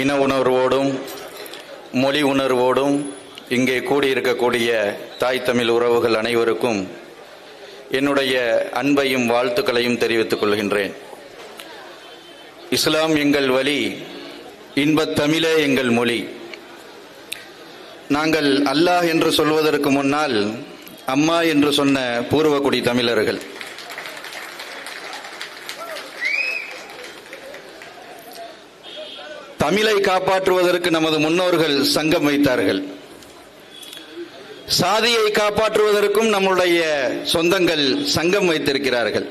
இன உணர்வோடும் மொழி உணர்வோடும் இங்கே கூடியிருக்கக்கூடிய தாய் தமிழ் உறவுகள் அனைவருக்கும் என்னுடைய அன்பையும் வாழ்த்துக்களையும் தெரிவித்துக் கொள்கின்றேன். இஸ்லாம் எங்கள் வழி இன்பத் தமிழே எங்கள் மொழி. நாங்கள் அல்லாஹ் என்று சொல்வதற்கு முன்னால் அம்மா என்று சொன்ன பூர்வகுடி தமிழர்கள் தமிழை காப்பாற்றுவதற்கு நமது முன்னோர்கள் சங்கம் வைத்தார்கள். சாதியை காப்பாற்றுவதற்கும் நம்முடைய சொந்தங்கள் சங்கம் வைத்திருக்கிறார்கள்.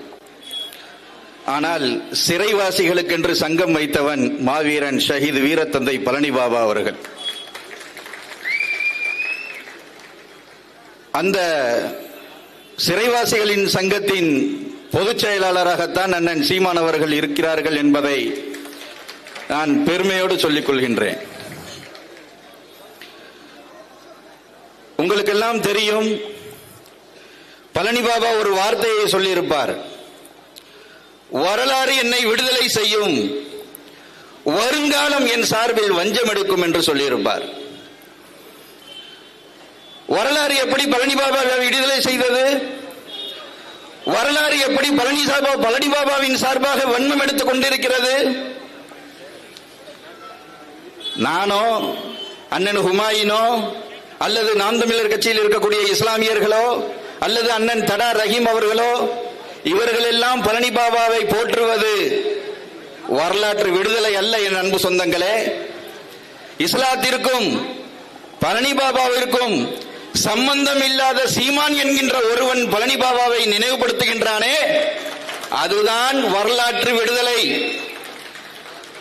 ஆனால் சிறைவாசிகளுக்கென்று சங்கம் வைத்தவன் மாவீரன் ஷஹீத் வீரத்தந்தை பழனி பாபா அவர்கள். அந்த சிறைவாசிகளின் சங்கத்தின் பொதுச் செயலாளராகத்தான் அண்ணன் சீமான் அவர்கள் இருக்கிறார்கள் என்பதை நான் பெருமையோடு சொல்லிக் கொள்கின்றேன் உங்களுக்கெல்லாம் தெரியும் பழனி பாபா ஒரு வார்த்தையை சொல்லியிருப்பார். வரலாறு என்னை விடுதலை செய்யும். வருங்காலம் என் சார்பில் வஞ்சம் எடுக்கும் என்று சொல்லியிருப்பார். வரலாறு எப்படி பழனி பாபாவை விடுதலை செய்தது? வரலாறு எப்படி பழனி சாபா பழனி பாபாவின் சார்பாக வன்மம் எடுத்துக் கொண்டிருக்கிறது? நானோ அண்ணன் ஹுமாயினோ அல்லது நாம் தமிழர் கட்சியில் இருக்கக்கூடிய இஸ்லாமியர்களோ அல்லது அண்ணன் தடா ரஹீம் அவர்களோ இவர்கள் எல்லாம் பழனி பாபாவை போற்றுவது வரலாற்று விடுதலை அல்ல என் அன்பு சொந்தங்களே. இஸ்லாத்திற்கும் பழனி பாபாவிற்கும் சம்பந்தம் இல்லாத சீமான் என்கின்ற ஒருவன் பழனி பாபாவை நினைவுபடுத்துகின்றானே அதுதான் வரலாற்று விடுதலை.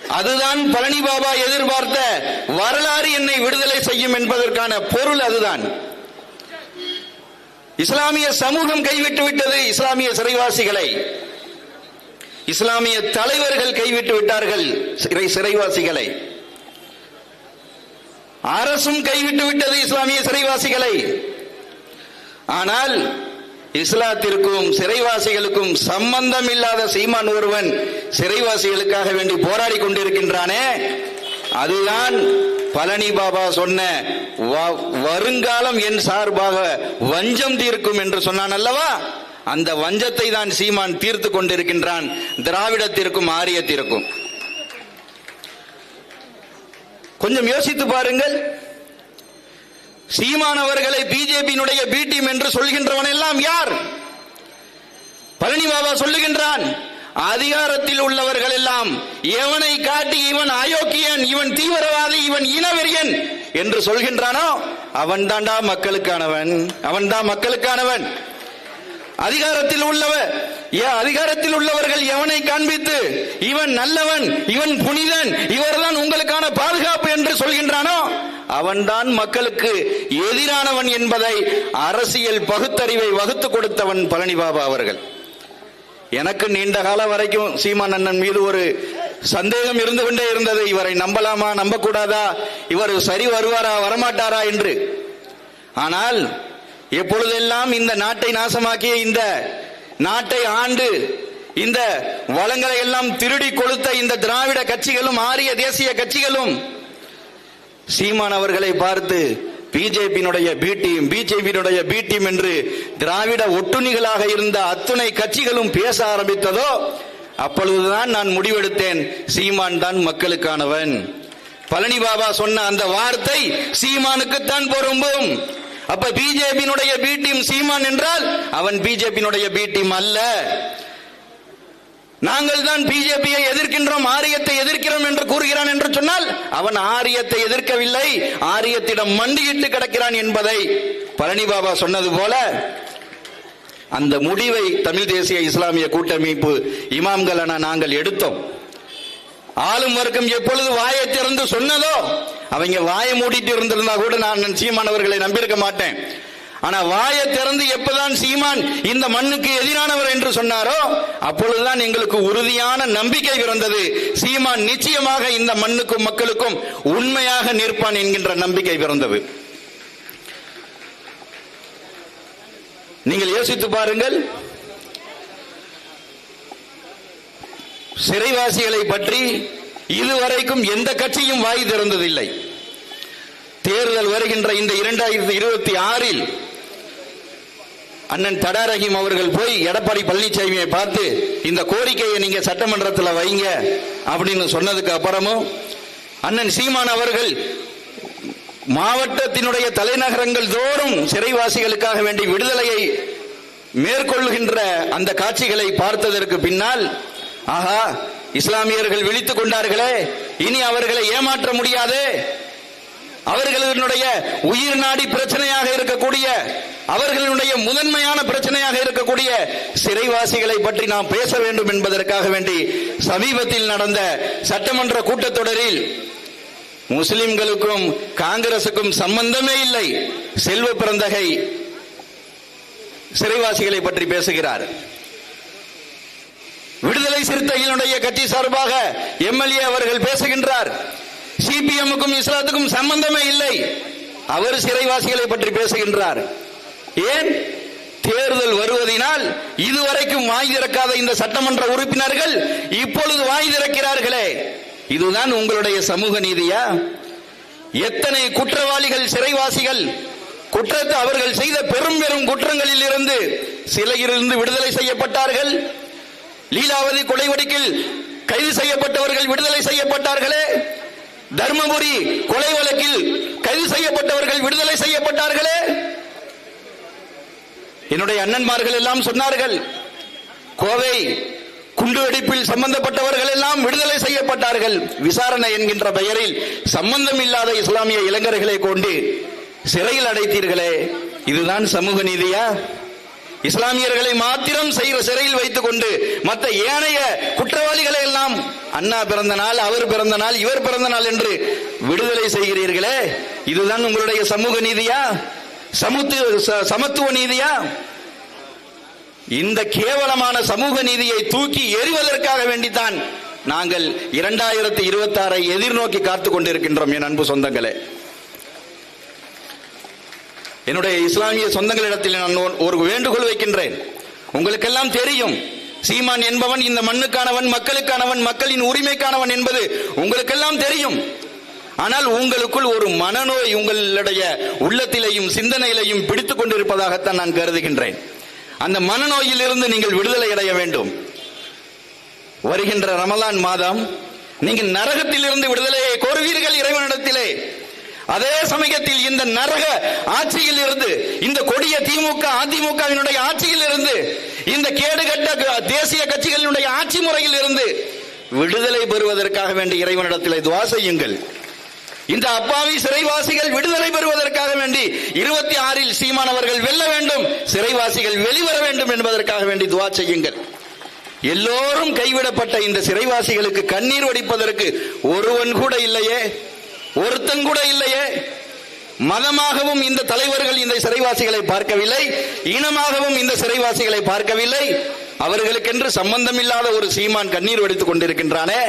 அதுதான் பழனி பாபா எதிர்பார்த்த வரலாறு என்னை விடுதலை செய்யும் என்பதற்கான பொருள் அதுதான். இஸ்லாமிய சமூகம் கைவிட்டு விட்டது இஸ்லாமிய சிறைவாசிகளை. இஸ்லாமிய தலைவர்கள் கைவிட்டு விட்டார்கள் சிறை சிறைவாசிகளை. அரசும் கைவிட்டு விட்டது இஸ்லாமிய சிறைவாசிகளை. ஆனால் இஸ்லாத்திற்கும் சிறைவாசிகளுக்கும் சம்பந்தம் இல்லாத சீமான் ஒருவன் சிறைவாசிகளுக்காக வேண்டி போராடி கொண்டிருக்கின்றானே. அதுதான் பழனி பாபா சொன்ன வ- வருங்காலம் என் சார்பாக வஞ்சம் தீர்க்கும் என்று சொன்னான் அல்லவா? அந்த வஞ்சத்தை தான் சீமான் தீர்த்து கொண்டிருக்கின்றான். திராவிடத்திற்கும் ஆரியத்திற்கும். கொஞ்சம் யோசித்து பாருங்கள். சீமான் அவர்களை பிஜேபியினுடைய பி டீம் என்று சொல்கின்றவன் எல்லாம் யார்? பழனி பாபா சொல்லுகின்றான் அதிகாரத்தில் உள்ளவர்கள் எல்லாம் எவனை காட்டி இவன் அயோக்கியன் இவன் தீவிரவாதி இவன் இனவெறியன் என்று சொல்கின்றானோ அவன் தாண்டா மக்களுக்கானவன் அவன் தான் மக்களுக்கானவன். அதிகாரத்தில் உள்ளவர் ஏ- அதிகாரத்தில் உள்ளவர்கள் எவனை காண்பித்து இவன் நல்லவன் இவன் புனிதன் இவர்தான் உங்களுக்கான பாதுகாப்பு என்று சொல்கின்றானோ அவன்தான் மக்களுக்கு எதிரானவன் என்பதை அரசியல் பகுத்தறிவை வகுத்து கொடுத்தவன் பழனி பாபா அவர்கள். எனக்கு நீண்ட காலம் வரைக்கும் சீமான் அண்ணன் மீது ஒரு சந்தேகம் இருந்து கொண்டே இருந்தது. இவரை நம்பலாமா நம்பக்கூடாதா? இவர் சரி வருவாரா வரமாட்டாரா என்று. ஆனால் எப்பொழுதெல்லாம் இந்த நாட்டை நாசமாக்கிய இந்த நாட்டை ஆண்டு இந்த வளங்களை எல்லாம் திருடி கொளுத்த இந்த திராவிட கட்சிகளும் ஆரிய தேசிய கட்சிகளும் சீமான் அவர்களை பார்த்து பிஜேபியினுடைய பி டீம் பிஜேபியினுடைய பி டீம் என்று திராவிட ஒட்டுணிகளாக இருந்த அத்துணை கட்சிகளும் பேச ஆரம்பித்ததோ அப்பொழுதுதான் நான் முடிவெடுத்தேன் சீமான் தான் மக்களுக்கானவன். பழனி பாபா சொன்ன அந்த வார்த்தை சீமானுக்குத்தான் பொருந்தும். அப்ப பிஜேபியினுடைய பி டீம் சீமான் என்றால் அவன் பிஜேபியினுடைய பி டீம் அல்ல. நாங்கள் தான் பிஜேபியை எதிர்க்கின்றோம் ஆரியத்தை எதிர்க்கிறோம் என்று கூறுகிறான் என்று சொன்னால் அவன் ஆரியத்தை எதிர்க்கவில்லை ஆரியத்திடம் மண்டியிட்டு கிடக்கிறான் என்பதை பழனி பாபா சொன்னது போல அந்த முடிவை தமிழ் தேசிய இஸ்லாமிய கூட்டமைப்பு இமாம்களென நாங்கள் எடுத்தோம். ஆளும் வர்க்கம் எப்பொழுது வாயை திறந்து சொன்னதோ அவங்க வாயை மூடிட்டு இருந்திருந்தா கூட நான் சீமானவர்களை நம்பியிருக்க மாட்டேன். ஆனா வாயை திறந்து எப்பதான் சீமான் இந்த மண்ணுக்கு எதிரானவர் என்று சொன்னாரோ அப்பொழுதுதான் எங்களுக்கு உறுதியான நம்பிக்கை பிறந்தது. சீமான் நிச்சயமாக இந்த மண்ணுக்கும் மக்களுக்கும் உண்மையாக நிற்பான் என்கின்ற நம்பிக்கை பிறந்தது. நீங்கள் யோசித்து பாருங்கள். சிறைவாசிகளை பற்றி இதுவரைக்கும் எந்த கட்சியும் வாய் திறந்ததில்லை. தேர்தல் வருகின்ற இந்த இரண்டாயிரத்தி இருபத்தி ஆறில் அண்ணன் தடா ரஹீம் அவர்கள் போய் எடப்பாடி பழனிசாமியை பார்த்து இந்த கோரிக்கையை நீங்க சட்டமன்றத்தில் வைங்க அப்படின்னு சொன்னதுக்கு அப்புறமும் அண்ணன் சீமான் அவர்கள் மாவட்டத்தினுடைய தலைநகரங்கள் தோறும் சிறைவாசிகளுக்காக வேண்டி விடுதலையை மேற்கொள்கின்ற அந்த காட்சிகளை பார்த்ததற்கு பின்னால் ஆஹா இஸ்லாமியர்கள் விழித்துக் கொண்டார்களே இனி அவர்களை ஏமாற்ற முடியாது. அவர்களுடைய உயிர் நாடி பிரச்சனையாக இருக்கக்கூடிய அவர்களுடைய முதன்மையான பிரச்சனையாக இருக்கக்கூடிய சிறைவாசிகளை பற்றி நாம் பேச வேண்டும் என்பதற்காக வேண்டி சமீபத்தில் நடந்த சட்டமன்ற கூட்டத்தொடரில் முஸ்லிம்களுக்கும் காங்கிரசுக்கும் சம்பந்தமே இல்லை. செல்வ பிறந்தகை சிறைவாசிகளை பற்றி பேசுகிறார். விடுதலை சிறுத்தைகளுடைய கட்சி சார்பாக எம்எல்ஏ அவர்கள் பேசுகின்றார். சிபிஎம்முக்கும் இஸ்லாத்துக்கும் சம்பந்தமே இல்லை. அவர் சிறைவாசிகளை பற்றி பேசுகின்றார். ஏன் தேர்தல் வருவதினால் இதுவரைக்கும் வாய் திறக்காத இந்த சட்டமன்ற உறுப்பினர்கள் இப்பொழுது வாய் திறக்கிறார்களே. இதுதான் உங்களுடைய சமூக நீதியா? எத்தனை குற்றவாளிகள் சிறைவாசிகள் குற்றத்தை அவர்கள் செய்த பெரும் பெரும் குற்றங்களில் இருந்து சிலையிலிருந்து விடுதலை செய்யப்பட்டார்கள்? லீலாவதி கொலை வழக்கில் கைது செய்யப்பட்டவர்கள் விடுதலை செய்யப்பட்டார்களே? தர்மபுரி கொலை வழக்கில் கைது செய்யப்பட்டவர்கள் விடுதலை செய்யப்பட்டார்களே? என்னுடைய அண்ணன்மார்கள் எல்லாம் சொன்னார்கள் கோவை குண்டு வெடிப்பில் சம்பந்தப்பட்டவர்கள் எல்லாம் விடுதலை செய்யப்பட்டார்கள். விசாரணை என்கின்ற பெயரில் சம்பந்தம் இல்லாத இஸ்லாமிய இளைஞர்களை கொண்டு சிறையில் அடைத்தீர்களே இதுதான் சமூக நீதியா? இஸ்லாமியர்களை மாத்திரம் சிறையில் வைத்துக் கொண்டு மற்ற ஏனைய குற்றவாளிகளை எல்லாம் அண்ணா பிறந்த நாள் அவர் பிறந்த நாள் இவர் பிறந்த நாள் என்று விடுதலை செய்கிறீர்களே இதுதான் உங்களுடைய சமூக நீதியா? சமுத்து ச- சமத்துவ நீதியா? இந்த கேவலமான சமூக நீதியை தூக்கி எறிவதற்காக வேண்டித்தான் நாங்கள் இரண்டாயிரத்தி இருபத்தி ஆறை எதிர்நோக்கி காத்துக் கொண்டிருக்கின்றோம் என் அன்பு சொந்தங்களே. என்னுடைய இஸ்லாமிய சொந்தங்களிடத்தில் நான் ஒரு- ஒரு வேண்டுகோள் வைக்கின்றேன். உங்களுக்கெல்லாம் தெரியும் சீமான் என்பவன் இந்த மண்ணுக்கானவன் மக்களுக்கானவன் மக்களின் உரிமைக்கானவன் என்பது உங்களுக்கெல்லாம் தெரியும். ஆனால் உங்களுக்குள் ஒரு மனநோய் உங்களுடைய உள்ளத்திலையும் சிந்தனையிலையும் பிடித்துக் கொண்டிருப்பதாகத்தான் நான் கருதுகின்றேன். அந்த மனநோயிலிருந்து நீங்கள் விடுதலை அடைய வேண்டும். வருகின்ற ரமலான் மாதம் நீங்கள் நரகத்திலிருந்து விடுதலையை கோருவீர்கள் இறைவனிடத்திலே. அதே சமயத்தில் இந்த நரக ஆட்சியில் இருந்து இந்த கொடிய திமுக அதிமுகவினுடைய ஆட்சியில் இருந்து இந்த கேடுகட்ட தேசிய கட்சிகளினுடைய ஆட்சி முறையில் இருந்து விடுதலை பெறுவதற்காக வேண்டிய இறைவனிடத்திலே துவா செய்யுங்கள். இந்த அப்பாவி சிறைவாசிகள் விடுதலை பெறுவதற்காக வேண்டி இருபத்தி ஆறில் சீமானவர்கள் வெல்ல வேண்டும் சிறைவாசிகள் வெளிவர வேண்டும் என்பதற்காக வேண்டி துவா செய்யுங்கள். எல்லோரும் கைவிடப்பட்ட இந்த சிறைவாசிகளுக்கு கண்ணீர் வடிப்பதற்கு ஒருவன் கூட இல்லையே ஒருத்தன் கூட இல்லையே. மதமாகவும் இந்த தலைவர்கள் இந்த சிறைவாசிகளை பார்க்கவில்லை இனமாகவும் இந்த சிறைவாசிகளை பார்க்கவில்லை. அவர்களுக்கென்று சம்பந்தமில்லாத ஒரு சீமான் கண்ணீர் வடித்துக் கொண்டிருக்கின்றானே.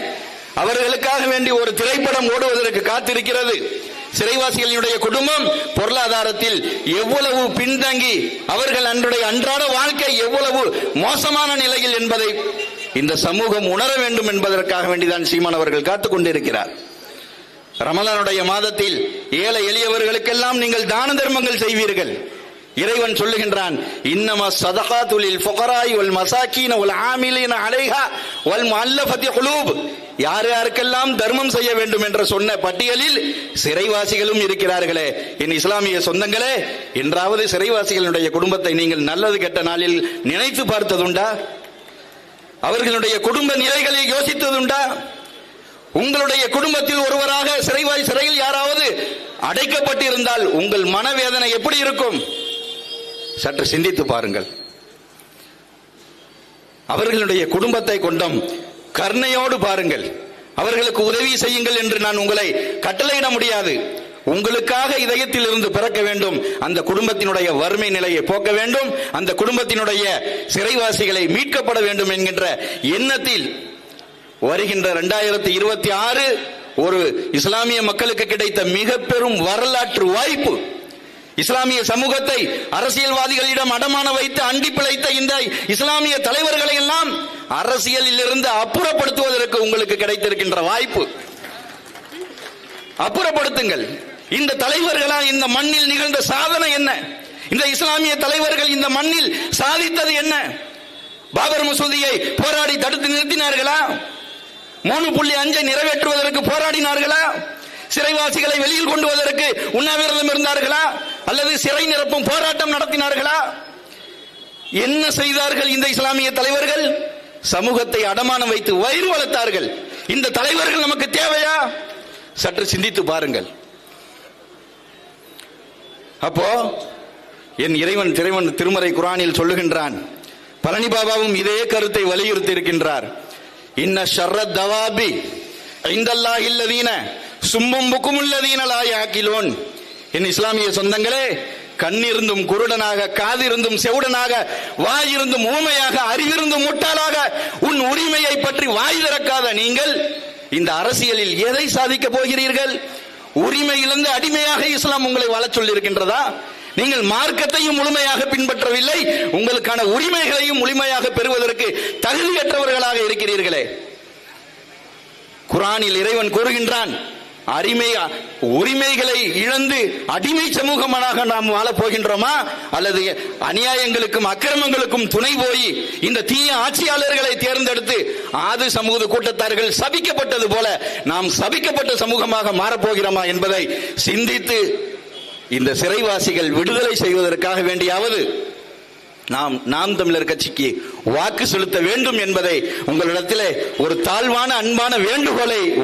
அவர்களுக்காக வேண்டி ஒரு திரைப்படம் ஓடுவதற்கு காத்திருக்கிறது. சிறைவாசிகளினுடைய குடும்பம் பொருளாதாரத்தில் எவ்வளவு பின்தங்கி அவர்கள் அன்றைய அன்றாட வாழ்க்கை எவ்வளவு மோசமான நிலையில் என்பதை இந்த சமூகம் உணர வேண்டும் என்பதற்காக வேண்டிதான் சீமான் அவர்கள் காத்துக் கொண்டிருக்கிறார். ரமலனுடைய மாதத்தில் ஏழை எளியவர்களுக்கெல்லாம் நீங்கள் தான தர்மங்கள் செய்வீர்கள். இறைவன் சொல்லுகின்றான் இன்னம சதகாத்துலில் ஃபுகராய் வல் மசாக்கீன வல் ஆமிலின அலைஹா வல் முஅல்லஃபதி குலூப். யார் யாருக்கெல்லாம் தர்மம் செய்ய வேண்டும் என்று சொன்ன பட்டியலில் சிறைவாசிகளும் இருக்கிறார்களே. என் இஸ்லாமிய சொந்தங்களே என்றாவது சிறைவாசிகளுடைய குடும்பத்தை நீங்கள் நல்லது கெட்ட நாளில் நினைத்து பார்த்ததுண்டா? அவர்களுடைய குடும்ப நிலைகளை யோசித்ததுண்டா? உங்களுடைய குடும்பத்தில் ஒருவராக சிறைவாய் சிறையில் யாராவது அடைக்கப்பட்டிருந்தால் உங்கள் மனவேதனை எப்படி இருக்கும்? சற்று சிந்தித்து பாருங்கள். அவர்களுடைய குடும்பத்தை கொண்டும் கருணையோடு பாருங்கள். அவர்களுக்கு உதவி செய்யுங்கள் என்று நான் உங்களை கட்டளையிட முடியாது. உங்களுக்காக இதயத்தில் இருந்து பிறக்க வேண்டும். அந்த குடும்பத்தினுடைய வறுமை நிலையை போக்க வேண்டும். அந்த குடும்பத்தினுடைய சிறைவாசிகளை மீட்கப்பட வேண்டும் என்கின்ற எண்ணத்தில் வருகின்ற இரண்டாயிரத்தி இருபத்தி ஆறு ஒரு இஸ்லாமிய மக்களுக்கு கிடைத்த மிக பெரும் வரலாற்று வாய்ப்பு. இஸ்லாமிய சமூகத்தை அரசியல்வாதிகளிடம் அடமான வைத்து அண்டி பிழைத்த இந்த இஸ்லாமிய தலைவர்களை எல்லாம் அரசியலில் இருந்து அப்புறப்படுத்துவதற்கு உங்களுக்கு கிடைத்திருக்கின்ற வாய்ப்பு. அப்புறப்படுத்துங்கள். இந்த தலைவர்களால் இந்த மண்ணில் நிகழ்ந்த சாதனை என்ன? இந்த இஸ்லாமிய தலைவர்கள் இந்த மண்ணில் சாதித்தது என்ன? பாபர் மசூதியை போராடி தடுத்து நிறுத்தினார்களா? மூணு புள்ளி அஞ்சை நிறைவேற்றுவதற்கு போராடினார்களா? சிறைவாசிகளை வெளியில் கொண்டு வருவதற்கு உண்ணாவிரதம் இருந்தார்களா? அல்லது சிறை நிரப்பும் போராட்டம் நடத்தினார்களா? என்ன செய்தார்கள் இந்த இஸ்லாமிய தலைவர்கள்? சமூகத்தை அடமானம் வைத்து வயிறு வளர்த்தார்கள். இந்த தலைவர்கள் நமக்கு தேவையா? சற்று சிந்தித்து பாருங்கள். அப்போ என் இறைவன் திரைவன் திருமறை குரானில் சொல்லுகின்றான் பழனி பாபாவும் இதே கருத்தை வலியுறுத்தி இருக்கின்றார் இன்ன ஷர்ரத் தவாபி ஐந்தல்லா இல்லதீன சும்மும் புக்குமுல்லதீன லாயாக்கிலோன் என் இஸ்லாமிய சொந்தங்களே கண்ணிருந்தும் குருடனாக காதிருந்தும் செவுடனாக வாயிருந்தும் ஊமையாக அறிவிருந்தும் முட்டாளாக உன் உரிமையை பற்றி வாய் திறக்காத நீங்கள் இந்த அரசியலில் எதை சாதிக்க போகிறீர்கள்? உரிமையிலிருந்து அடிமையாக இஸ்லாம் உங்களை வாழச் சொல்லியிருக்கின்றதா? நீங்கள் மார்க்கத்தையும் முழுமையாக பின்பற்றவில்லை உங்களுக்கான உரிமைகளையும் முழுமையாக பெறுவதற்கு தகுதியற்றவர்களாக இருக்கிறீர்களே. குரானில் இறைவன் கூறுகின்றான் அடிமை உரிமைகளை இழந்து அடிமை சமூகமாக நாம் வாழப் போகின்றோமா அல்லது அநியாயங்களுக்கும் அக்கிரமங்களுக்கும் துணை போய் இந்த தீய ஆட்சியாளர்களை தேர்ந்தெடுத்து ஆது சமூக கூட்டத்தார்கள் சபிக்கப்பட்டது போல நாம் சபிக்கப்பட்ட சமூகமாக மாறப்போகிறோமா என்பதை சிந்தித்து இந்த சிறைவாசிகள் விடுதலை செய்வதற்காக வேண்டியாவது நாம் நாம் தமிழர் கட்சிக்கு வாக்கு செலுத்த வேண்டும் என்பதை உங்களிடத்திலே ஒரு தாழ்வான அன்பான வேண்டுகோளை